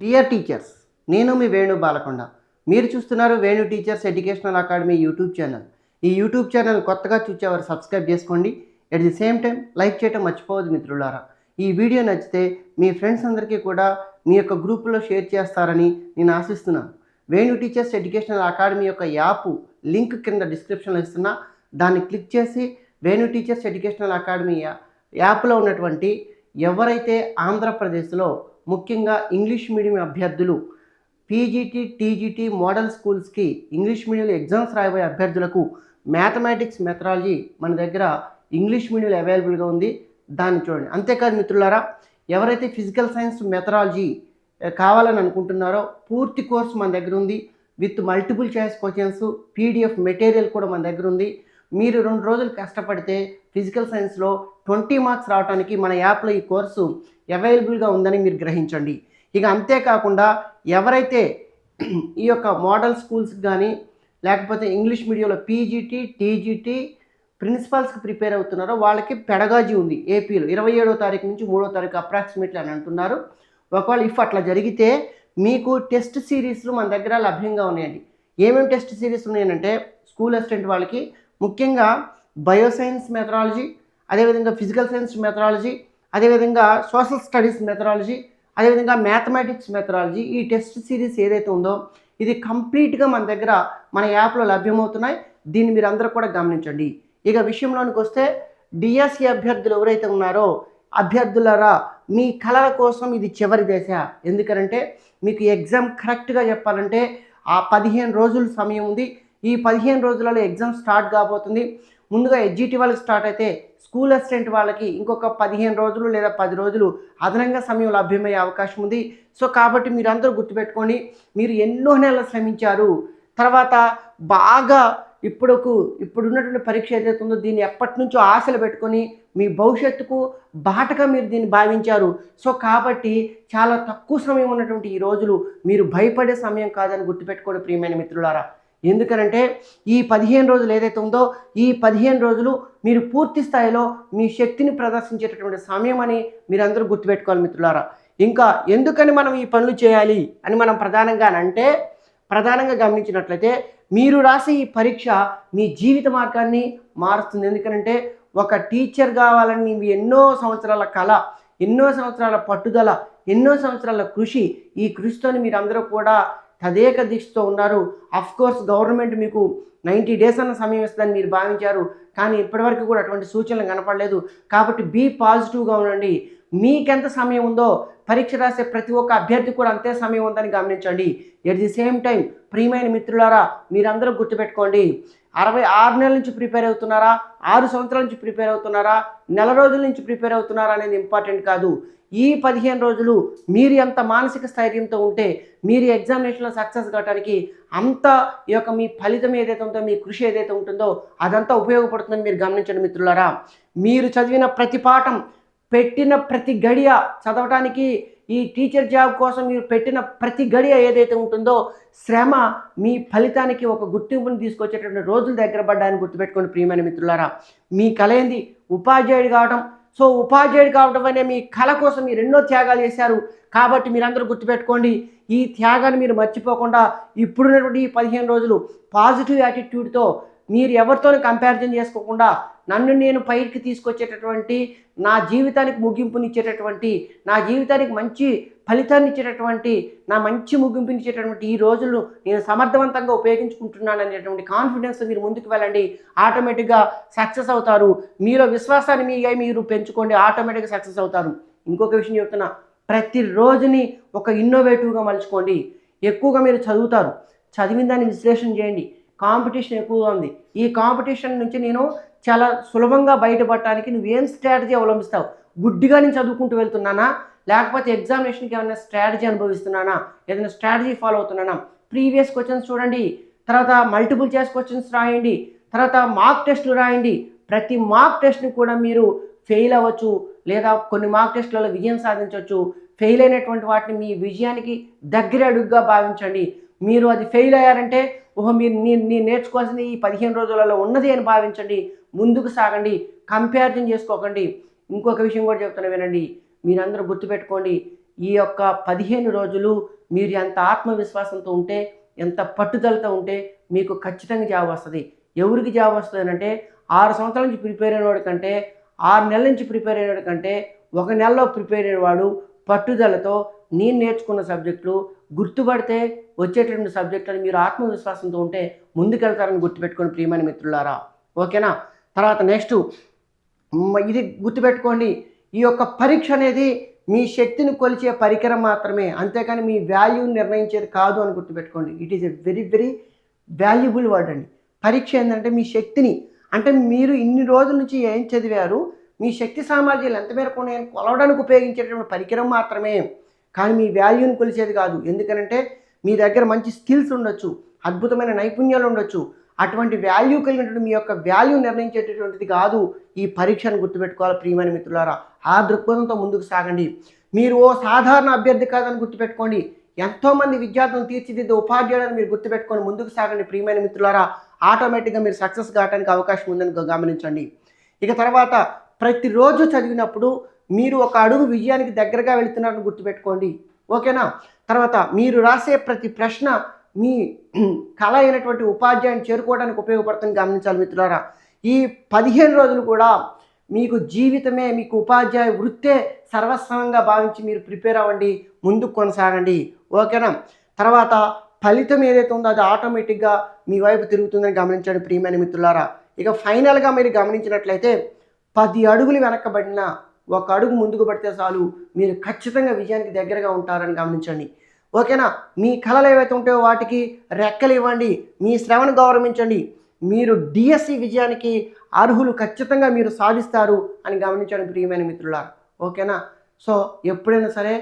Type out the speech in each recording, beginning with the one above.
Dear teachers నేను మీ వేణు బాలకొండ. మీరు చూస్తున్నారు Venu teachers educational academy YouTube channel ఈ యూట్యూబ్ ఛానల్ కొత్తగా చూసేవారు సబ్స్క్రైబ్ చేసుకోండి. At the same time like చేయటం మర్చిపోవద్దు మిత్రులారా. ఈ వీడియో నచ్చితే మీ ఫ్రెండ్స్ అందరికీ కూడా మీ యొక్క గ్రూపులో షేర్ చేస్తారని నేను ఆశిస్తున్నాను. వేణు టీచర్స్ ఎడ్యుకేషనల్ అకాడమీ యొక్క యాప్ లింక్ కింద డిస్క్రిప్షన్లో ఇస్తున్నా. దాన్ని క్లిక్ చేసి వేణు టీచర్స్ ఎడ్యుకేషనల్ అకాడమీ యా- యాప్లో ఉన్నటువంటి ఎవరైతే ఆంధ్రప్రదేశ్లో ముఖ్యంగా ఇంగ్లీష్ మీడియం అభ్యర్థులు పీజీటీ టీజీటీ మోడల్ స్కూల్స్కి ఇంగ్లీష్ మీడియంలో ఎగ్జామ్స్ రాయబోయే అభ్యర్థులకు మ్యాథమెటిక్స్ మెథడాలజీ మన దగ్గర ఇంగ్లీష్ మీడియంలో అవైలబుల్గా ఉంది. దాన్ని చూడండి. అంతేకాదు మిత్రులారా ఎవరైతే ఫిజికల్ సైన్స్ మెథడాలజీ కావాలని అనుకుంటున్నారో పూర్తి కోర్స్ మన దగ్గర ఉంది. With multiple choice questions PDF material కూడా మన దగ్గర ఉంది. మీరు రెండు రోజులు కష్టపడితే ఫిజికల్ సైన్స్లో ట్వంటీ మార్క్స్ రావడానికి మన యాప్లో ఈ కోర్సు అవైలబుల్గా ఉందని మీరు గ్రహించండి. ఇక అంతేకాకుండా ఎవరైతే ఈ యొక్క మోడల్ స్కూల్స్కి కానీ లేకపోతే ఇంగ్లీష్ మీడియంలో పీజీటీ టీజీటీ ప్రిన్సిపల్స్కి ప్రిపేర్ అవుతున్నారో వాళ్ళకి పెడగాజీ ఉంది ఏపీలో ఇరవై ఏడో తారీఖు నుంచి మూడో తారీఖు అప్రాక్సిమేట్లీ అని అంటున్నారు. ఒకవేళ ఇఫ్ అట్లా జరిగితే మీకు టెస్ట్ సిరీస్లు మన దగ్గర లభ్యంగా ఉన్నాయండి. ఏమేమి టెస్ట్ సిరీస్ ఉన్నాయంటే స్కూల్ అసిస్టెంట్ వాళ్ళకి ముఖ్యంగా బయోసైన్స్ మెథడాలజీ అదేవిధంగా ఫిజికల్ సైన్స్ మెథడాలజీ అదేవిధంగా సోషల్ స్టడీస్ మెథడాలజీ అదేవిధంగా మ్యాథమెటిక్స్ మెథడాలజీ ఈ టెస్ట్ సిరీస్ ఏదైతే ఉందో ఇది కంప్లీట్గా మన దగ్గర మన యాప్లో లభ్యమవుతున్నాయి. దీన్ని మీరు అందరూ కూడా గమనించండి. ఇక విషయంలోనికి వస్తే డిఎస్సి అభ్యర్థులు ఎవరైతే ఉన్నారో అభ్యర్థులరా మీ కళల కోసం ఇది చివరి దశ. ఎందుకంటే మీకు ఎగ్జామ్ కరెక్ట్గా చెప్పాలంటే ఆ పదిహేను రోజులు సమయం ఉంది. ఈ పదిహేను రోజులలో ఎగ్జామ్ స్టార్ట్ కాబోతుంది. ముందుగా ఎడ్జిటి వాళ్ళకి స్టార్ట్ అయితే స్కూల్ అసిస్టెంట్ వాళ్ళకి ఇంకొక పదిహేను రోజులు లేదా పది రోజులు అదనంగా సమయం లభ్యమయ్యే అవకాశం ఉంది. సో కాబట్టి మీరందరూ గుర్తుపెట్టుకొని గుర్తుపెట్టుకోండి మీరు ఎన్నో నెలలు శ్రమించారు తర్వాత బాగా ఇప్పుడుకు ఇప్పుడున్నటువంటి పరీక్ష ఏదైతే ఉందో దీన్ని ఎప్పటి నుంచో ఆశలు పెట్టుకొని మీ భవిష్యత్తుకు బాటగా మీరు దీన్ని భావించారు. సో కాబట్టి చాలా తక్కువ సమయం ఉన్నటువంటి ఈ రోజులు మీరు భయపడే సమయం కాదని గుర్తుపెట్టుకోండి ప్రియమైన మిత్రులారా. ఎందుకనంటే ఈ పదిహేను రోజులు ఏదైతే ఉందో ఈ పదిహేను రోజులు మీరు పూర్తి స్థాయిలో మీ శక్తిని ప్రదర్శించేటటువంటి సమయం అని మీరందరూ గుర్తుపెట్టుకోవాలి మిత్రులారా. ఇంకా ఎందుకని మనం ఈ పనులు చేయాలి అని మనం ప్రధానంగా అంటే ప్రధానంగా గమనించినట్లయితే మీరు రాసే ఈ పరీక్ష మీ జీవిత మార్గాన్ని మారుస్తుంది. ఎందుకంటే ఒక టీచర్ కావాలని మీ ఎన్నో సంవత్సరాల కళ ఎన్నో సంవత్సరాల పట్టుదల ఎన్నో సంవత్సరాల కృషి ఈ కృషితోని మీరు అందరూ కూడా తదేక దీక్షతో ఉన్నారు. కోర్స్ గవర్నమెంట్ మీకు నైంటీ డేస్ అన్న సమయం ఇస్తుందని మీరు భావించారు. కానీ ఇప్పటివరకు కూడా అటువంటి సూచనలు కనపడలేదు. కాబట్టి బీ పాజిటివ్గా ఉండండి. మీకెంత సమయం ఉందో పరీక్ష రాసే ప్రతి ఒక్క అభ్యర్థి కూడా అంతే సమయం ఉందని గమనించండి. ఎట్ ది సేమ్ టైం ప్రియమైన మిత్రులారా మీరందరూ గుర్తుపెట్టుకోండి. అరవై ఆరు నెలల నుంచి ప్రిపేర్ అవుతున్నారా? ఆరు సంవత్సరాల నుంచి ప్రిపేర్ అవుతున్నారా? నెల రోజుల నుంచి ప్రిపేర్ అవుతున్నారా అనేది ఇంపార్టెంట్ కాదు. ఈ పదిహేను రోజులు మీరు ఎంత మానసిక స్థైర్యంతో ఉంటే మీరు ఎగ్జామినేషన్లో సక్సెస్ కావడానికి అంత ఈ యొక్క మీ ఫలితం ఏదైతే ఉందో మీ కృషి ఏదైతే ఉంటుందో అదంతా ఉపయోగపడుతుందని మీరు గమనించండి మిత్రులారా. మీరు చదివిన ప్రతి పాఠం పెట్టిన ప్రతి గడియ చదవటానికి ఈ టీచర్ జాబ్ కోసం మీరు పెట్టిన ప్రతి గడియ ఏదైతే ఉంటుందో శ్రమ మీ ఫలితానికి ఒక గుర్తింపుని తీసుకొచ్చేటటువంటి రోజులు దగ్గర పడ్డాయని గుర్తుపెట్టుకోండి ప్రియమైన మిత్రులారా. మీ కలయింది ఏంది? ఉపాధ్యాయుడు కావడం సో ఉపాధ్యాయుడు కావడం అనే మీ కళ కోసం మీరు ఎన్నో త్యాగాలు చేశారు. కాబట్టి మీరందరూ గుర్తుపెట్టుకోండి ఈ త్యాగాన్ని మీరు మర్చిపోకుండా ఇప్పుడున్నటువంటి ఈ పదిహేను రోజులు పాజిటివ్ యాటిట్యూడ్తో మీరు ఎవరితోనూ కంపారిజన్ చేసుకోకుండా నన్ను నేను పైకి తీసుకొచ్చేటటువంటి నా జీవితానికి ముగింపునిచ్చేటటువంటి నా జీవితానికి మంచి ఫలితాన్ని ఇచ్చేటటువంటి నా మంచి ముగింపునిచ్చేటటువంటి ఈ రోజులు నేను సమర్థవంతంగా ఉపయోగించుకుంటున్నాను అనేటువంటి కాన్ఫిడెన్స్ మీరు ముందుకు వెళ్ళండి. ఆటోమేటిక్గా సక్సెస్ అవుతారు. మీలో విశ్వాసాన్ని మీగా మీరు పెంచుకోండి. ఆటోమేటిక్గా సక్సెస్ అవుతారు. ఇంకొక విషయం చెప్తున్నా ప్రతి రోజుని ఒక ఇన్నోవేటివ్గా మలుచుకోండి. ఎక్కువగా మీరు చదువుతారు. చదివిన దాన్ని విశ్లేషణ చేయండి. కాంపిటీషన్ ఎక్కువగా ఉంది. ఈ కాంపిటీషన్ నుంచి నేను చాలా సులభంగా బయటపడటానికి నువ్వేం స్ట్రాటజీ అవలంబిస్తావు? గుడ్డిగా నేను చదువుకుంటూ వెళ్తున్నానా? లేకపోతే ఎగ్జామినేషన్కి ఏమైనా స్ట్రాటజీ అనుభవిస్తున్నానా? ఏదైనా స్ట్రాటజీ ఫాలో అవుతున్నానా? ప్రీవియస్ క్వశ్చన్స్ చూడండి. తర్వాత మల్టిపుల్ చాయిస్ క్వశ్చన్స్ రాయండి. తర్వాత మార్క్ టెస్ట్లు రాయండి. ప్రతి మార్క్ టెస్ట్ని కూడా మీరు ఫెయిల్ అవ్వచ్చు. లేదా కొన్ని మార్క్ టెస్ట్లలో విజయం సాధించవచ్చు. ఫెయిల్ అయినటువంటి వాటిని మీ విజయానికి దగ్గర అడుగుగా భావించండి. మీరు అది ఫెయిల్ అయ్యారంటే ఓహో మీరు నేను నేను నేర్చుకోవాల్సింది ఈ పదిహేను రోజులలో ఉన్నది అని భావించండి. ముందుకు సాగండి. కంపారిజన్ చేసుకోకండి. ఇంకొక విషయం కూడా చెప్తున్నా వినండి. మీరందరూ గుర్తుపెట్టుకోండి. ఈ యొక్క పదిహేను రోజులు మీరు ఎంత ఆత్మవిశ్వాసంతో ఉంటే ఎంత పట్టుదలతో ఉంటే మీకు ఖచ్చితంగా జాబ్ వస్తుంది. ఎవరికి జాబ్ వస్తుంది అంటే ఆరు సంవత్సరాల నుంచి ప్రిపేర్ అయినవాడి కంటే ఆరు నెలల నుంచి ప్రిపేర్ అయినవాడి కంటే ఒక నెలలో ప్రిపేర్ అయినవాడు పట్టుదలతో నేను నేర్చుకున్న సబ్జెక్టులు గుర్తుపడితే వచ్చేటటువంటి సబ్జెక్టులను మీరు ఆత్మవిశ్వాసంతో ఉంటే ముందుకెళ్తారని గుర్తుపెట్టుకోండి ప్రియమైన మిత్రులారా. ఓకేనా? తర్వాత నెక్స్ట్ ఇది గుర్తుపెట్టుకోండి. ఈ యొక్క పరీక్ష అనేది మీ శక్తిని కొలిచే పరికరం మాత్రమే. అంతేకాని మీ వాల్యూ నిర్ణయించేది కాదు అని గుర్తుపెట్టుకోండి. It is a very very valuable word అండి. పరీక్ష ఏంటంటే మీ శక్తిని. అంటే మీరు ఇన్ని రోజుల నుంచి ఏం చదివారు? మీ శక్తి సామర్థ్యాలు ఎంత మేరకు ఉన్నాయని కొలవడానికి ఉపయోగించేటటువంటి పరికరం మాత్రమే. కానీ మీ వాల్యూని కొలిచేది కాదు. ఎందుకనంటే మీ దగ్గర మంచి స్కిల్స్ ఉండొచ్చు అద్భుతమైన నైపుణ్యాలు ఉండొచ్చు. అటువంటి వాల్యూ కలిగినటువంటి మీ యొక్క వాల్యూ నిర్ణయించేటటువంటిది కాదు ఈ పరీక్షను గుర్తుపెట్టుకోవాలి ప్రియమైన మిత్రులారా. ఆ దృక్పథంతో ముందుకు సాగండి. మీరు ఓ సాధారణ అభ్యర్థి కాదని గుర్తుపెట్టుకోండి. ఎంతోమంది విద్యార్థులను తీర్చిదిద్దే ఉపాధ్యాయులను మీరు గుర్తుపెట్టుకొని ముందుకు సాగండి ప్రియమైన మిత్రులారా. ఆటోమేటిక్గా మీరు సక్సెస్ కావడానికి అవకాశం ఉందని గమనించండి. ఇక తర్వాత ప్రతిరోజు చదివినప్పుడు మీరు ఒక అడుగు విజయానికి దగ్గరగా వెళుతున్నారని గుర్తుపెట్టుకోండి. ఓకేనా? తర్వాత మీరు రాసే ప్రతి ప్రశ్న మీ కళ అయినటువంటి ఉపాధ్యాయుని చేరుకోవడానికి ఉపయోగపడుతుంది గమనించాలి మిత్రులారా. ఈ పదిహేను రోజులు కూడా మీకు జీవితమే మీకు ఉపాధ్యాయ వృత్తే సర్వస్వంగా భావించి మీరు ప్రిపేర్ అవ్వండి ముందుకు కొనసాగండి. ఓకేనా? తర్వాత ఫలితం ఏదైతే ఉందో అది ఆటోమేటిక్గా మీ వైపు తిరుగుతుందని గమనించండి ప్రియమైన మిత్రులారా. ఇక ఫైనల్గా మీరు గమనించినట్లయితే పది అడుగులు వెనకబడిన ఒక అడుగు ముందుకు పడితే చాలు మీరు ఖచ్చితంగా విజయానికి దగ్గరగా ఉంటారని గమనించండి. ఓకేనా? మీ కళలు ఏవైతే ఉంటాయో వాటికి రెక్కలు ఇవ్వండి. మీ శ్రమను గౌరవించండి. మీరు డిఎస్సి విజయానికి అర్హులు ఖచ్చితంగా మీరు సాధిస్తారు అని గమనించండి ప్రియమైన మిత్రులారా. ఓకేనా? సో ఎప్పుడైనా సరే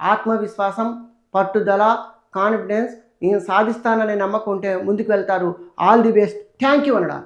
ఆత్మవిశ్వాసం పట్టుదల కాన్ఫిడెన్స్ నేను సాధిస్తాననే నమ్మకం ఉంటే ముందుకు వెళ్తారు. All the best thank you అనడా